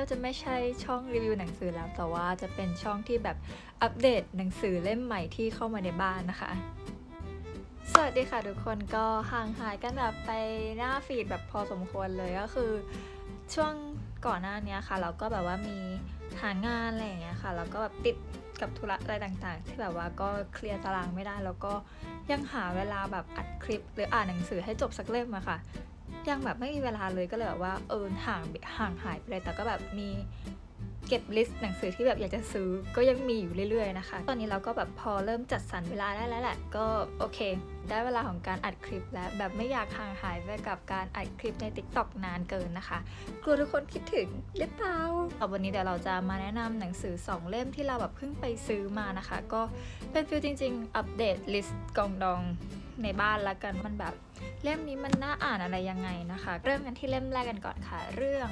บจะไม่ใช่ช่องรีวิวหนังสือแล้ว แต่ว่าจะเป็นช่องที่แบบอัปเดตหนังสือเล่มใหม่ที่เข้ามาในบ้านนะคะ สวัสดีค่ะทุกคนก็ห่างหายกันแบบไปหน้าฟีดแบบพอสมควรเลยก็คือช่วงก่อนหน้านี้ค่ะ เราก็แบบว่ามีหางานอะไรอย่างเงี้ยค่ะแล้วก็แบบติดกับธุระอะไรต่างๆ ที่แบบว่าก็เคลียร์ตารางไม่ได้ แล้วก็ยังหาเวลาแบบอัดคลิปหรืออ่านหนังสือให้จบสักเล่มอะค่ะ ยังแบบไม่มีเวลาเลยก็เลยแบบว่าเออห่างห่างหายไปเลยแต่ก็แบบมี เก็บลิสต์หนังสือที่แบบอยากจะซื้อก็ยังมีอยู่เรื่อยๆนะคะ ตอนนี้เราก็แบบพอเริ่มจัดสรรเวลาได้แล้วแหละ ก็โอเค ได้เวลาของการอัดคลิปแล้วแบบไม่อยากห่างหายไปกับการอัดคลิปใน t ิ k t o k นานเกินนะคะ กลัวทุกคนคิดถึงหรือเปล่าเอาวันนี้เดี๋ยวเราจะมาแนะนำหนังสือ 2 เล่มที่เราแบบเพิ่งไปซื้อมานะคะ ก็เป็นฟิลจริง ๆ อัปเดตลิสต์กองดองในบ้านละกันมันแบบเล่มนี้มันน่าอ่านอะไรยังไงนะคะ เริ่มกันที่เล่มแรกกันก่อนค่ะ เรื่อง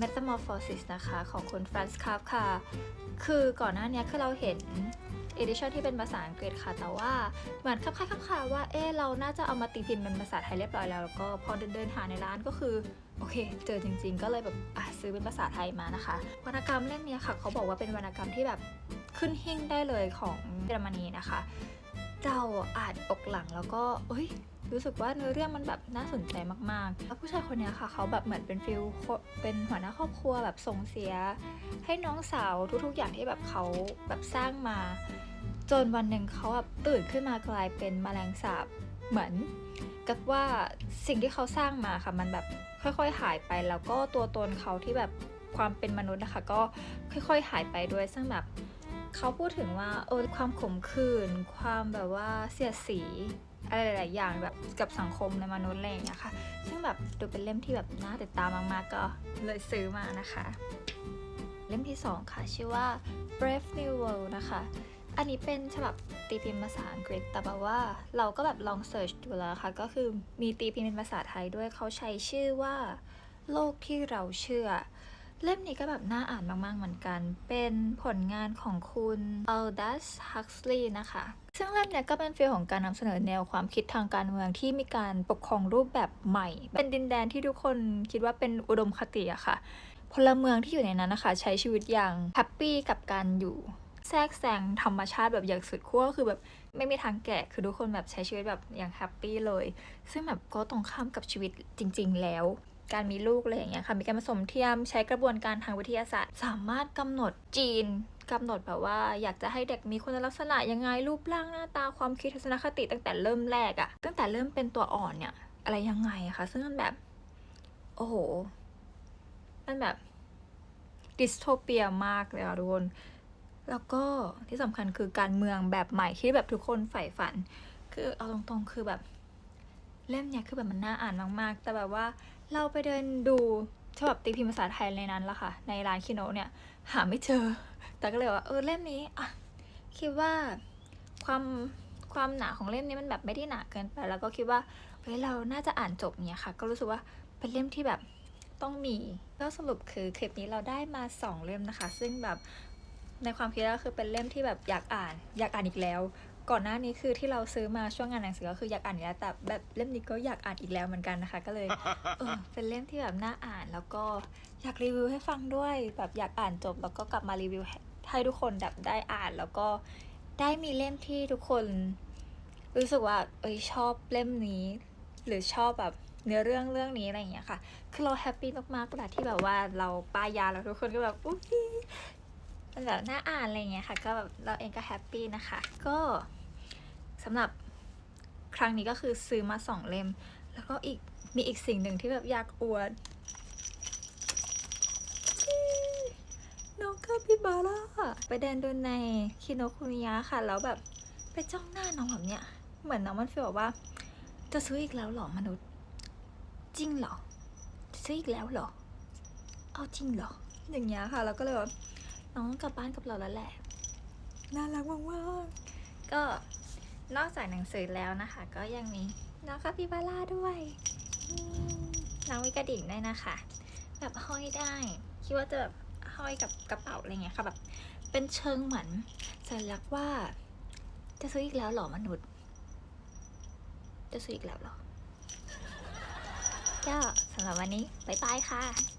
Metamorphosis นะคะของคุณฟรานซ์คาฟค่ะ คือก่อนหน้านี้คือเราเห็นเอดิชันที่เป็นภาษาอังกฤษค่ะ แต่ว่าเหมือนคับคล้ายคับคาว่า เออเราน่าจะเอามาตีพิมพ์เป็นภาษาไทยเรียบร้อยแล้ว แล้วก็พอเดินเดินหาในร้านก็คือ โอเค เจอจริง ๆ ก็เลยแบบซื้อเป็นภาษาไทยมานะคะ วรรณกรรมเล่มนี้ค่ะ เขาบอกว่าเป็นวรรณกรรมที่แบบขึ้นหิ้งได้เลยของเยอรมนีนะคะ เราอานอกหลังแล้วก็เอ้ย รู้สึกว่าเนื้อเรื่องมันแบบน่าสนใจมากๆ แล้วผู้ชายคนนี้ค่ะ เขาแบบเหมือนเป็นฟิลเป็นหัวหน้าครอบครัวแบบส่งเสีย ให้น้องสาวทุกๆอย่างที่แบบเขาแบบสร้างมา จนวันหนึ่งเขาแบบตื่นขึ้นมากลายเป็นแมลงสาบเหมือนกับว่าสิ่งที่เขาสร้างมาค่ะ มันแบบค่อยๆหายไปแล้วก็ตัวตนเขาที่แบบความเป็นมนุษย์นะคะ ก็ค่อยๆหายไปด้วยซึ่งแบบ เขาพูดถึงว่าเออความขมขื่นความแบบว่าเสียดสีอะไรหลายๆอย่างแบบกับสังคมในมนุษย์อะไรอย่างเงี้ยค่ะ ซึ่งแบบดูเป็นเล่มที่แบบน่าติดตามมากๆก็เลยซื้อมานะคะ เล่มที่ 2 ค่ะ ชื่อว่า Brave New World นะคะ อันนี้เป็นฉบับตีพิมพ์ภาษาอังกฤษ แต่แบบว่าเราก็แบบลองเสิร์ชดูแล้วค่ะ ก็คือมีตีพิมพ์เป็นภาษาไทยด้วยเขาใช้ชื่อว่า โลกที่เราเชื่อ เล่มนี้ก็แบบน่าอ่านมาก ๆ เหมือนกัน เป็นผลงานของคุณ Aldous Huxley นะคะ ซึ่งเล่มนี้ก็เป็นฟีลของการนำเสนอแนวความคิดทางการเมืองที่มีการปกครองรูปแบบใหม่ เป็นดินแดนที่ทุกคนคิดว่าเป็นอุดมคติอะค่ะ พลเมืองที่อยู่ในนั้นนะคะ ใช้ชีวิตอย่างแฮปปี้กับการอยู่แทรกแซงธรรมชาติแบบอย่างสุดขั้วคือแบบไม่มีทางแก่คือทุกคนแบบใช้ชีวิตแบบอย่างแฮปปี้เลย ซึ่งแบบก็ตรงข้ามกับชีวิตจริง ๆ แล้ว การมีลูกอะไรอย่างเงี้ยค่ะ มีการผสมเทียมใช้กระบวนการทางวิทยาศาสตร์ สามารถกำหนดจีนกำหนดแบบว่าอยากจะให้เด็กมีคุณลักษณะยังไงรูปร่างหน้าตาความคิดทัศนคติตั้งแต่เริ่มแรกอะตั้งแต่เริ่มเป็นตัวอ่อนเนี่ย อะไรยังไงอะคะซึ่งมันแบบ โอ้โห มันแบบดิสโทเปียมากเลยอะทุกคนแล้วก็ที่สำคัญคือการเมืองแบบใหม่ที่แบบทุกคนใฝ่ฝัน คือเอาตรงๆคือแบบ เล่มเนี้ยคือแบบมันน่าอ่านมากๆ แต่แบบว่า เราไปเดินดูฉบับตีพิมพ์ภาษาไทยในนั้นละค่ะ ในร้านคิโนเนี่ย หาไม่เจอ แต่ก็เลยว่าเออเล่มนี้อะคิดว่าความความหนาของเล่มนี้มันแบบไม่ได้หนาเกินไป แล้วก็คิดว่าเฮ้ยเราน่าจะอ่านจบเนี่ยค่ะ ก็รู้สึกว่าเป็นเล่มที่แบบต้องมีก็สรุปคือคลิปนี้เราได้มาสองเล่มนะคะ ซึ่งแบบในความคิดก็คือเป็นเล่มที่แบบอยากอ่าน อยากอ่านอีกแล้ว ก่อนหน้านี้คือที่เราซื้อมาช่วงงานหนังสือก็คืออยากอ่านอยู่แล้วแต่แบบเล่มนี้ก็อยากอ่านอีกแล้วเหมือนกันนะคะ ก็เลยเออเป็นเล่มที่แบบน่าอ่านแล้วก็อยากรีวิวให้ฟังด้วย แบบอยากอ่านจบแล้วก็กลับมารีวิวให้ให้ทุกคนแบบได้อ่านแล้วก็ได้มีเล่มที่ทุกคน รู้สึกว่าเอ้ยชอบเล่มนี้ หรือชอบแบบเนื้อเรื่องเรื่องนี้อะไรอย่างเงี้ยค่ะ คือเราแฮปปี้มากๆเวลาที่แบบว่าเราป้ายยาแล้วทุกคนก็แบบอุ้ย มันแบบน่าอ่านอะไรเงี้ยค่ะ ก็แบบเราเองก็แฮปปี้นะคะ ก็สำหรับครั้งนี้ก็คือซื้อมาสองเล่ม แล้วก็อีกมีอีกสิ่งหนึ่งที่แบบอยากอวดน้องคาปิบาร่าไปเดินดูในคิโนคุนิยะค่ะ แล้วแบบไปจ้องหน้าน้องแบบเนี้ย เหมือนน้องมันฟีลแบบว่า จะซื้ออีกแล้วหรอมนุษย์ จริงหรอจะซื้ออีกแล้วหรอ เอาจริงหรอ อย่างเงี้ยค่ะ แล้วก็เลยแบบ น้องกลับบ้านกับเราแล้วแหละ น่ารักมากๆก็นอกจากหนังสือแล้วนะคะ ก็ยังมีน้องคาปิบาร่าด้วยอืมน้องมีกระดิ่งด้วยนะคะ แบบห้อยได้ คิดว่าจะแบบห้อยกับกระเป๋าอะไรเงี้ยค่ะแบบเป็นเชิงเหมือนสัญลักษณ์ว่า จะซื้ออีกแล้วเหรอมนุษย์ จะซื้ออีกแล้วเหรอ ก็สำหรับวันนี้ บ๊ายบายค่ะ